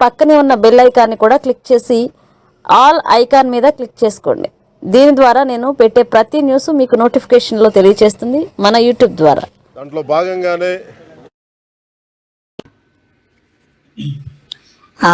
పక్కనే ఉన్న బెల్ ఐకాన్ని కూడా క్లిక్ చేసి ఆల్ ఐకాన్ మీద క్లిక్ చేసుకోండి. దీని ద్వారా నేను పెట్టే ప్రతి న్యూస్ మీకు నోటిఫికేషన్లో తెలియజేస్తుంది మన యూట్యూబ్ ద్వారా. దాంట్లో భాగంగానే ఆ,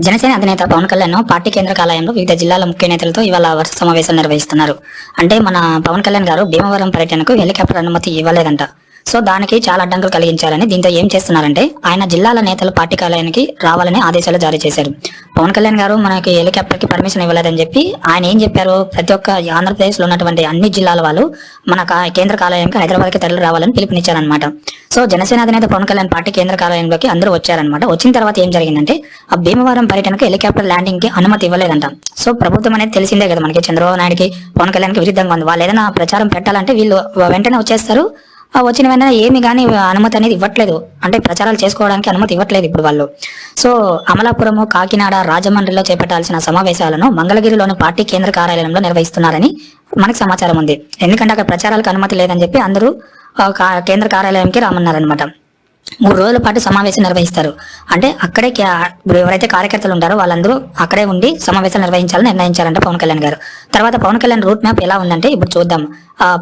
జనసేన అధినేత పవన్ కళ్యాణ్ పార్టీ కేంద్ర కార్యాలయంలో వివిధ జిల్లాల ముఖ్య నేతలతో ఇవాళ వరుస సమావేశాలు నిర్వహిస్తున్నారు. అంటే మన పవన్ కళ్యాణ్ గారు భీమవరం పర్యటనకు హెలికాప్టర్ అనుమతి ఇవ్వలేదంట. సో దానికి చాలా అడ్డంకులు కలిగించారని దీంతో ఏం చేస్తున్నారంటే ఆయన జిల్లాల నేతలు పార్టీ కార్యాలయానికి రావాలని ఆదేశాలు జారీ చేశారు. పవన్ కళ్యాణ్ గారు మనకి హెలికాప్టర్కి పర్మిషన్ ఇవ్వలేదని చెప్పి ఆయన ఏం చెప్పారు ప్రతి ఒక్క ఆంధ్రప్రదేశ్లో ఉన్నటువంటి అన్ని జిల్లాల వాళ్ళు మన కేంద్ర కార్యాలయానికి హైదరాబాద్కి తరలి రావాలని పిలుపునిచ్చారనమాట సో జనసేన అధినేత పవన్ కళ్యాణ్ పార్టీ కేంద్ర కార్యాలయంలోకి అందరూ వచ్చారనమాట వచ్చిన తర్వాత ఏం జరిగిందంటే ఆ భీమవరం పర్యటనకు హెలికాప్టర్ ల్యాండింగ్కి అనుమతి ఇవ్వలేదంట. సో ప్రభుత్వం అనేది తెలిసిందే కదా మనకి చంద్రబాబు నాయుడుకి పవన్ కళ్యాణ్కి విరుద్ధంగా ఉంది. వాళ్ళు ఏదైనా ప్రచారం పెట్టాలంటే వీళ్ళు వెంటనే వచ్చేస్తారు. వచ్చిన వెంటనే ఏమి కానీ అనుమతి అనేది ఇవ్వట్లేదు. అంటే ప్రచారాలు చేసుకోవడానికి అనుమతి ఇవ్వట్లేదు ఇప్పుడు వాళ్ళు. సో అమలాపురము కాకినాడ రాజమండ్రిలో చేపట్టాల్సిన సమావేశాలను మంగళగిరిలోని పార్టీ కేంద్ర కార్యాలయంలో నిర్వహిస్తున్నారని మనకు సమాచారం ఉంది. ఎందుకంటే అక్కడ ప్రచారాలకు అనుమతి లేదని చెప్పి అందరూ కేంద్ర కార్యాలయంకి రామన్నారనమాట మూడు రోజుల పాటు సమావేశం నిర్వహిస్తారు. అంటే అక్కడే ఇప్పుడు ఎవరైతే కార్యకర్తలు ఉంటారో వాళ్ళందరూ అక్కడే ఉండి సమావేశాలు నిర్వహించాలని నిర్ణయించారంట పవన్ కళ్యాణ్ గారు. తర్వాత పవన్ కళ్యాణ్ రూట్ మ్యాప్ ఎలా ఉందంటే ఇప్పుడు చూద్దాం.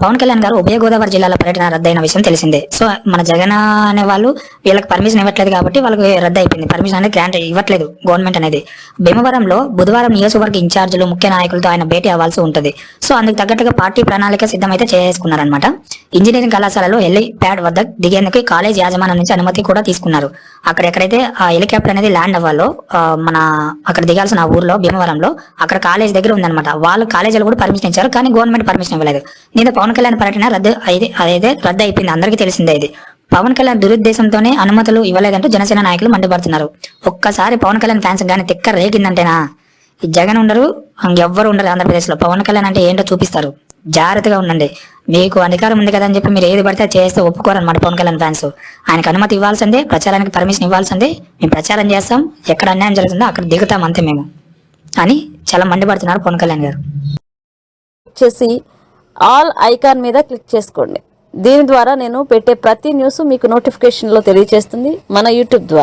పవన్ కళ్యాణ్ గారు ఉభయ గోదావరి జిల్లాల పర్యటన రద్దయిన విషయం తెలిసిందే. సో మన జగన్ అనే వాళ్ళు వీళ్ళకి పర్మిషన్ ఇవ్వట్లేదు కాబట్టి వాళ్ళకి రద్దు అయిపోయింది. పర్మిషన్ అనేది గ్రాంట్ ఇవ్వట్లేదు గవర్నమెంట్ అనేది. భీమవరంలో బుధవారం నియోజకవర్గ ఇన్ఛార్జీలు ముఖ్య నాయకులతో ఆయన భేటీ అవ్వాల్సి ఉంటుంది. సో అందుకు తగ్గట్టుగా పార్టీ ప్రణాళిక సిద్ధమైతే చేసుకున్నారనమాట ఇంజనీరింగ్ కళాశాలలో హెలి ప్యాడ్ వద్ద దిగేందుకు కాలేజ్ యాజమాన్యం నుంచి అనుమతి కూడా తీసుకున్నారు. అక్కడ ఎక్కడైతే ఆ హెలికాప్టర్ అనేది ల్యాండ్ అవ్వాలో మన అక్కడ దిగాల్సిన ఊర్లో భీమవరంలో అక్కడ కాలేజ్ దగ్గర ఉందన్నమాట. వాళ్ళు కాలేజీలు కూడా పర్మిషన్ ఇచ్చారు కానీ గవర్నమెంట్ పర్మిషన్ ఇవ్వలేదు. మీద పవన్ కళ్యాణ్ పర్యటన రద్దు అయితే అదైతే రద్దు అయిపోయింది. అందరికీ తెలిసిందే ఇది. పవన్ కళ్యాణ్ దురుద్దేశంతోనే అనుమతులు ఇవ్వలేదంటూ జనసేన నాయకులు మండిపడుతున్నారు. ఒక్కసారి పవన్ కళ్యాణ్ ఫ్యాన్స్ కానీ తిక్క రేగిందంటేనా? ఈ జగన్ ఉండరు ఎవ్వరు ఉండరు ఆంధ్రప్రదేశ్లో పవన్ కళ్యాణ్ అంటే ఏంటో చూపిస్తారు. జాగ్రత్తగా ఉండండి. మీకు అధికారం ఉంది కదా అని చెప్పి మీరు ఏది పడితే చేస్తే ఒప్పుకోరన్నమాట పవన్ కళ్యాణ్ ఫ్యాన్స్ ఆయనకు అనుమతి ఇవ్వాల్సిందే ప్రచారానికి పర్మిషన్ ఇవ్వాల్సిందే. మేము ప్రచారం చేస్తాం ఎక్కడ అన్యాయం జరుగుతుందో అక్కడ దిగుతాం అంతే మేము. అని చాలా మండిపడుతున్నారు పవన్ కళ్యాణ్ గారు. చేసి ఆల్ ఐకాన్ మీద క్లిక్ చేసుకోండి. దీని ద్వారా నేను పెట్టే ప్రతి న్యూస్ మీకు నోటిఫికేషన్లో తెలియజేస్తుంది మన యూట్యూబ్ ద్వారా.